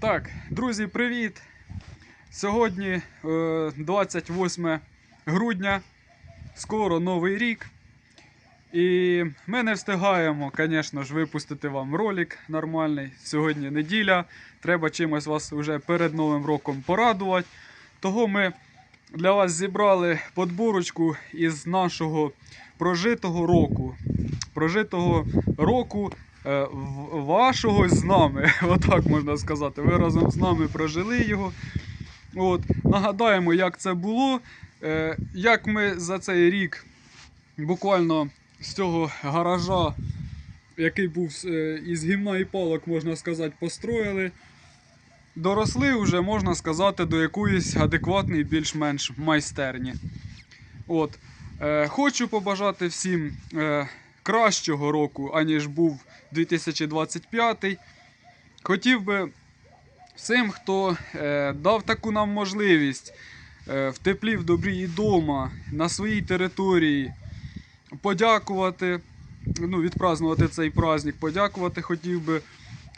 Так, друзі, привіт! Сьогодні е, 28 грудня, скоро новий рік. І ми не встигаємо, звісно ж, випустити вам ролик нормальний. Сьогодні неділя. Треба чимось вас вже перед Новим роком порадувати. Того ми для вас зібрали подборочку із нашого прожитого року. Прожитого року е, вашого з нами, отак можна сказати. Ви разом з нами прожили його. От, нагадаємо, як це було, е, як ми за цей рік буквально з цього гаража, який був е, із гімна і палок, можна сказати, построїли. Доросли вже, можна сказати, до якоїсь адекватної, більш-менш майстерні. От. Е, хочу побажати всім е, кращого року, аніж був 2025. Хотів би всім, хто е, дав таку нам можливість е, в теплі, в добрі і дома, на своїй території, подякувати, ну, відпразнувати цей праздник, подякувати хотів би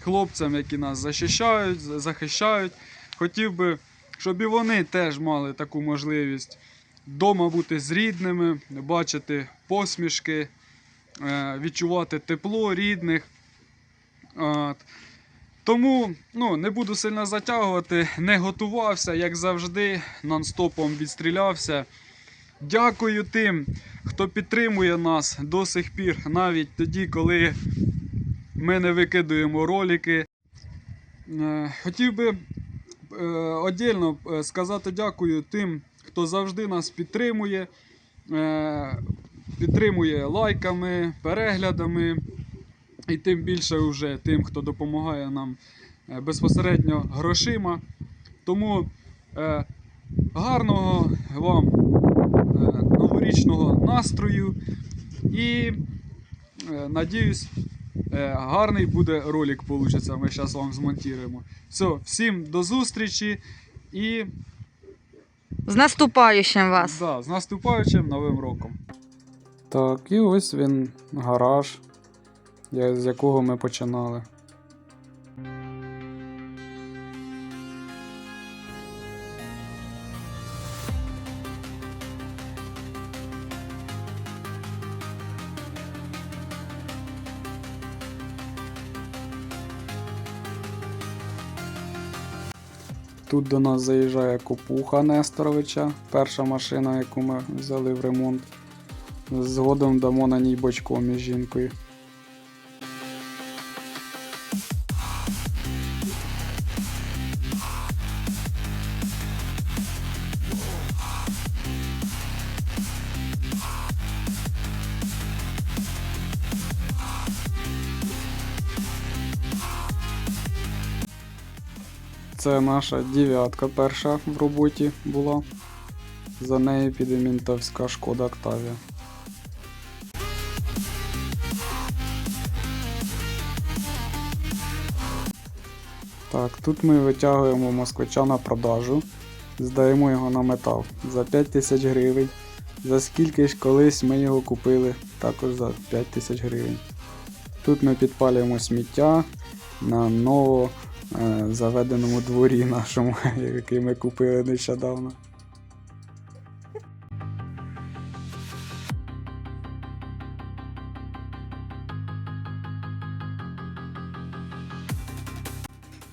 хлопцям, які нас захищають, захищають. Хотів би, щоб і вони теж мали таку можливість вдома бути з рідними, бачити посмішки, відчувати тепло рідних. Тому ну, не буду сильно затягувати, не готувався, як завжди, нон-стопом відстрілявся. Дякую тим, хто підтримує нас до сих пір, навіть тоді, коли ми не викидуємо ролики. Е, Хотів би е, отдельно е, сказати дякую тим, хто завжди нас підтримує, е, підтримує лайками, переглядами, і тим більше вже тим, хто допомагає нам е, безпосередньо грошима. Тому е, гарного вам е, новорічного настрою і е, надіюсь, е, гарний буде ролик получиться. Ми зараз вам змонтуємо. Все, всім до зустрічі і З наступаючим вас! да, з наступаючим новим роком. Так, і ось він гараж, з якого ми починали. Тут до нас заїжджає Копуха Несторовича, перша машина, яку ми взяли в ремонт. Згодом дамо на ній бочком із жінкою. Це наша дев'ятка перша в роботі була. За нею піде мінтовська шкода Октавія. Так, тут ми витягуємо москвича на продажу, здаємо його на метал за 5 тисяч гривень. За скільки ж колись ми його купили, також за 5 тисяч гривень. Тут ми підпалюємо сміття на ново е, заведеному дворі нашому, який ми купили нещодавно.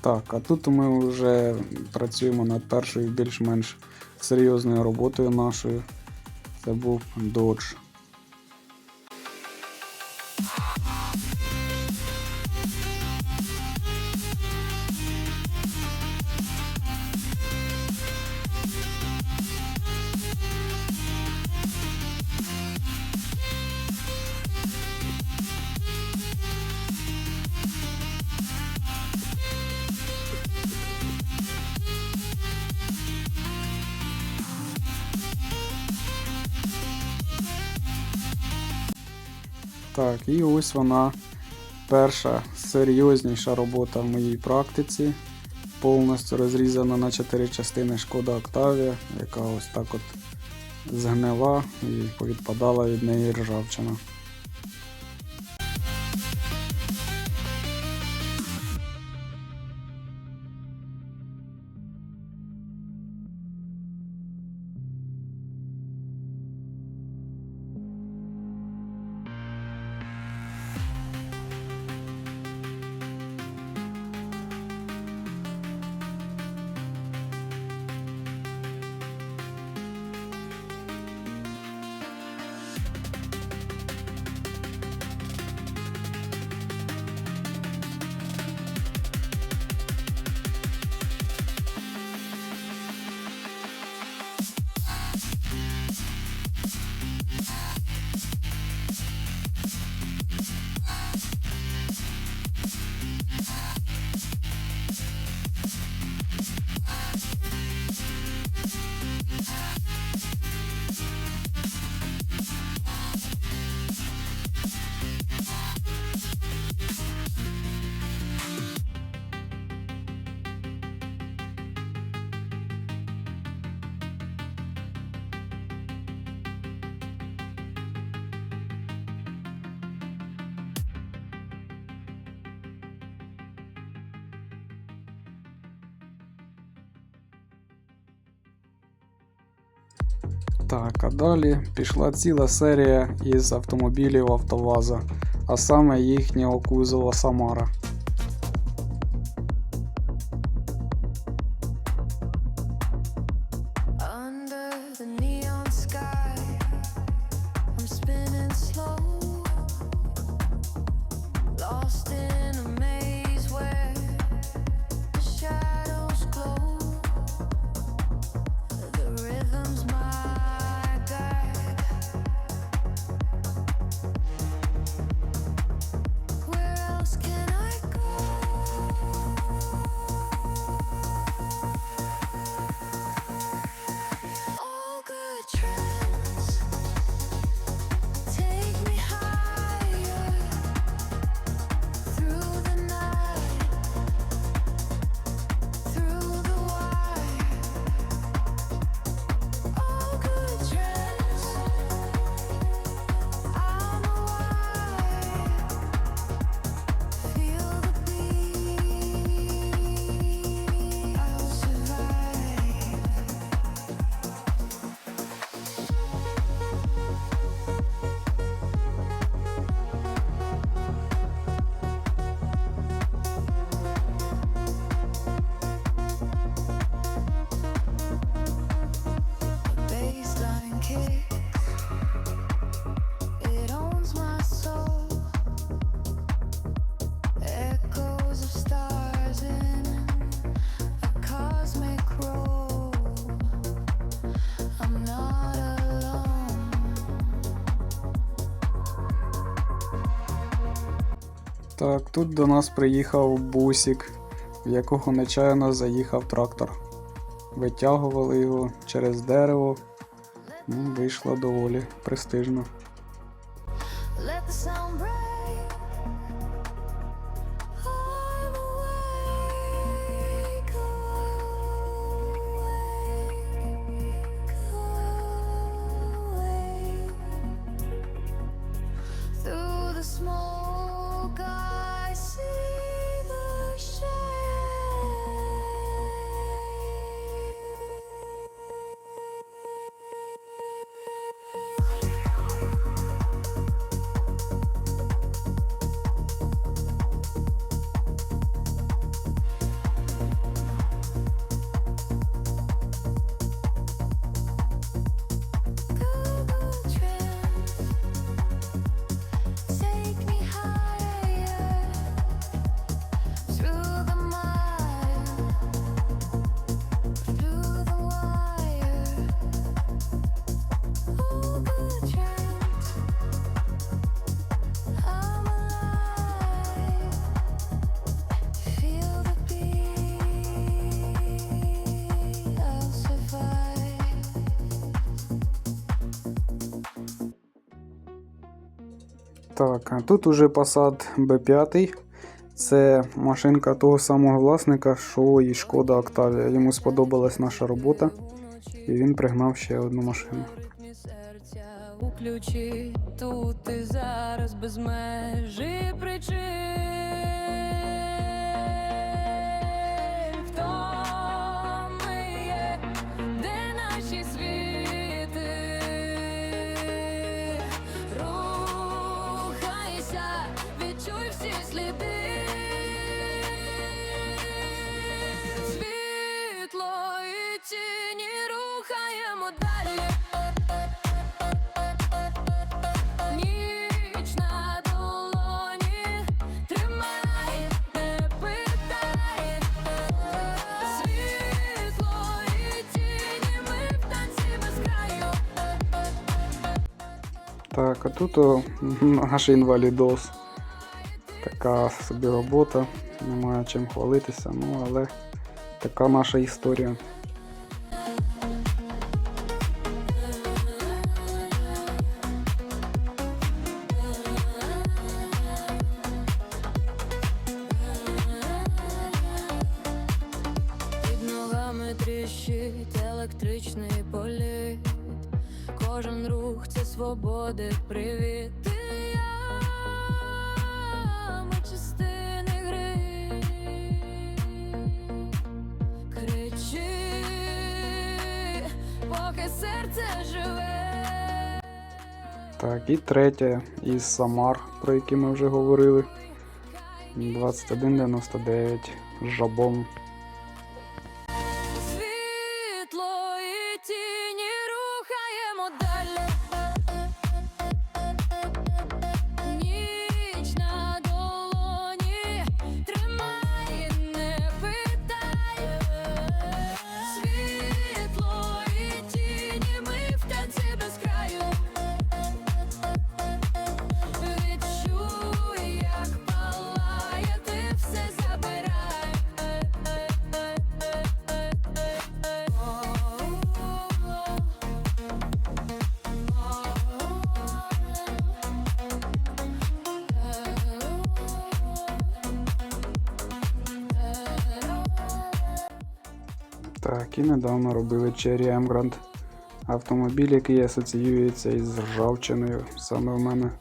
Так, а тут ми вже працюємо над першою більш-менш серйозною роботою нашою. Це був Dodge. Так, і ось вона перша серйозніша робота в моїй практиці. Повністю розрізана на 4 частини шкода Октавія, яка ось так от згнила і повідпадала від неї ржавчина. Так, а далі пішла ціла серія із автомобілів Автоваза, а саме їхнього кузова Самара. Так, тут до нас приїхав бусик, в якого нечайно заїхав трактор. Витягували його через дерево. Ну, вийшло доволі престижно. Так, а тут уже Passat B5. Це машинка того самого власника, що і Шкода Октавія. Йому сподобалась наша робота, і він пригнав ще одну машину. Серця у тут і зараз без межі Так, а тут наш інвалідос. Така собі робота, немає чим хвалитися, ну але така наша історія. Так, і третє із Самар, про які ми вже говорили. 2199 жабом. Так, і недавно робили Cherry Emgrand. Автомобіль, який асоціюється із ржавчиною. Саме в мене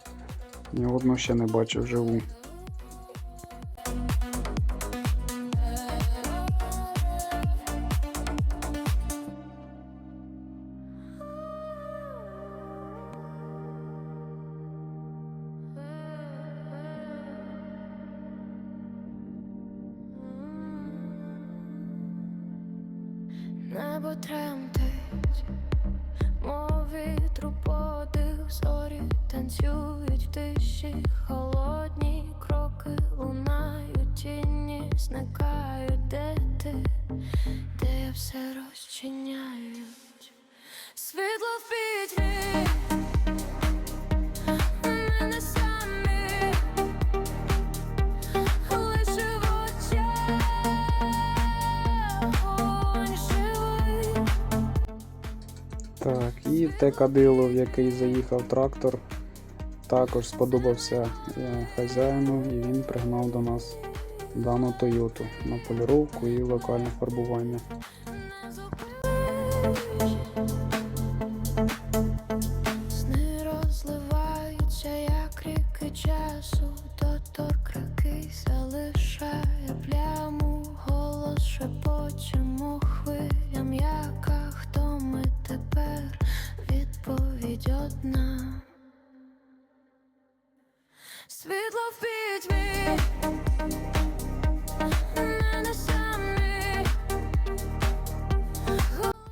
ні одного ще не бачив живу. Небо тремтить, мов вітру зорі танцюють в тиші, холодні кроки лунають, тіні зникають, де ти, де все розчиняють. Так, і те кадило, в який заїхав трактор, також сподобався е, хазяїну, і він пригнав до нас дану Тойоту на поліровку і локальне фарбування.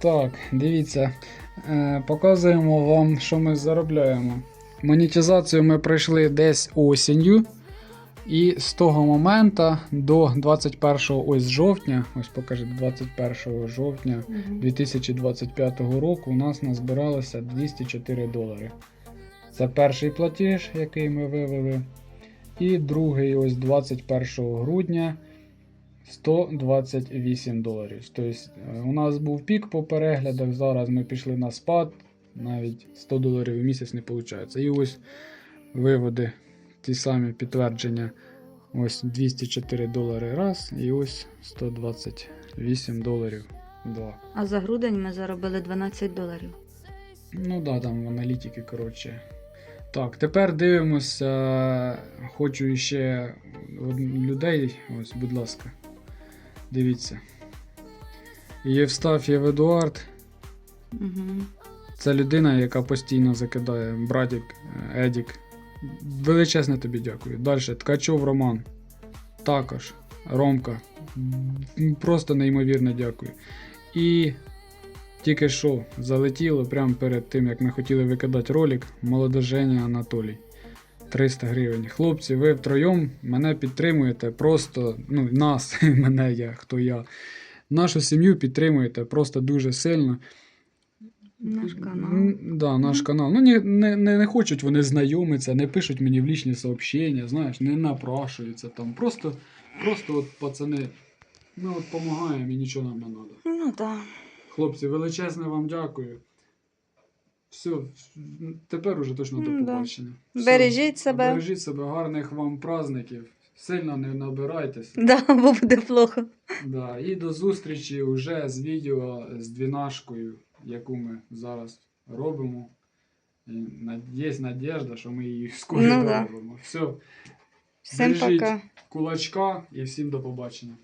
Так, дивіться, е, показуємо вам, що ми заробляємо. Монетизацію ми пройшли десь осінню. І з того моменту до 21 ось жовтня, ось покажи, 21 жовтня 2025 року у нас назбиралося 204 долари. Це перший платіж, який ми вивели. І другий ось 21 грудня 128 доларів. Тобто е, у нас був пік по переглядах, зараз ми пішли на спад, навіть 100 доларів в місяць не виходить. І ось виводи, ті самі підтвердження. Ось 204 долари раз, і ось 128 доларів два. А за грудень ми заробили 12 доларів. Ну да, там в аналітики, коротше. Так, тепер дивимося. Хочу ще людей. Ось, будь ласка. Дивіться. Євстаф'єв Едуард. Угу. Це людина, яка постійно закидає. Братік, Едік. Величезне тобі дякую. Далі. Ткачов Роман. Також. Ромка. Просто неймовірно дякую. І тільки що залетіло прямо перед тим, як ми хотіли викидати ролик, молодоженя Анатолій. 300 гривень. Хлопці, ви втроєм мене підтримуєте просто, ну, нас, мене я, хто я. Нашу сім'ю підтримуєте просто дуже сильно. Наш канал. М, Да, наш канал. Ну, не, не, не, не хочуть вони знайомитися, не пишуть мені в лічні сообщення, знаєш, не напрашуються там. Просто, просто от пацани, ми от допомагаємо і нічого нам не треба. Ну так. Хлопці, величезне вам дякую. Все, тепер уже точно до да. побачення. Все. Бережіть себе. Бережіть себе, гарних вам праздників. Сильно не набирайтеся. Да, бо буде плохо. Да. І до зустрічі вже з відео з двінашкою, яку ми зараз робимо. І Є надіжда, що ми її скоро Ну да. робимо. Все, Всім Бережіть. пока. кулачка і всім до побачення.